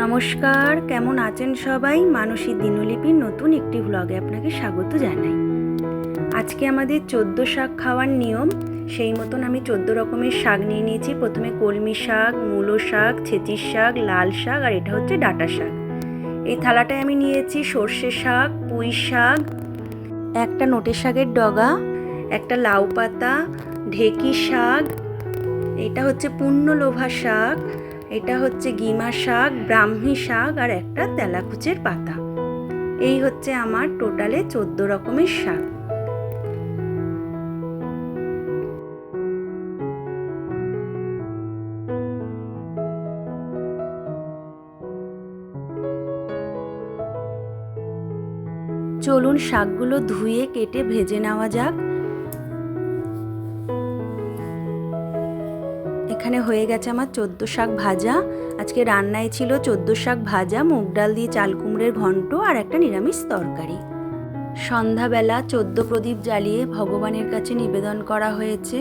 নমস্কার, কেমন আছেন সবাই? মানসী দিনলিপির নতুন একটি ভ্লগে আপনাকে স্বাগত জানাই। আজকে আমাদের চোদ্দ শাক খাওয়ার নিয়ম। সেই মতন আমি চোদ্দ রকমের শাক নিয়ে নিয়েছি। প্রথমে কলমি শাক, মূলো শাক, ছেচির শাক, লাল শাক, আর এটা হচ্ছে ডাটা শাক। এই থালাটায় আমি নিয়েছি সর্ষে শাক, পুঁই শাক, একটা নোটে শাকের ডগা, একটা লাউ পাতা, ঢেকি শাক, এটা হচ্ছে পূর্ণলোভা শাক এটা হচ্ছে গিমা শাক, ব্রাহ্মী শাক আর একটা তেলাকুচের পাতা। এই হচ্ছে আমার টোটালে চোদ্দ রকমের শাক। চলুন শাকগুলো ধুয়ে, কেটে, ভেজে নেওয়া যাক। এখানে হয়ে গেছে আমার চোদ্দ শাক ভাজা। আজকে রান্নায় ছিল চোদ্দ শাক ভাজা, মুগ ডাল দিয়ে চাল কুমড়ের ঘন্ট আর একটা নিরামিষ তরকারি। সন্ধ্যাবেলা চোদ্দ প্রদীপ জ্বালিয়ে ভগবানের কাছে নিবেদন করা হয়েছে।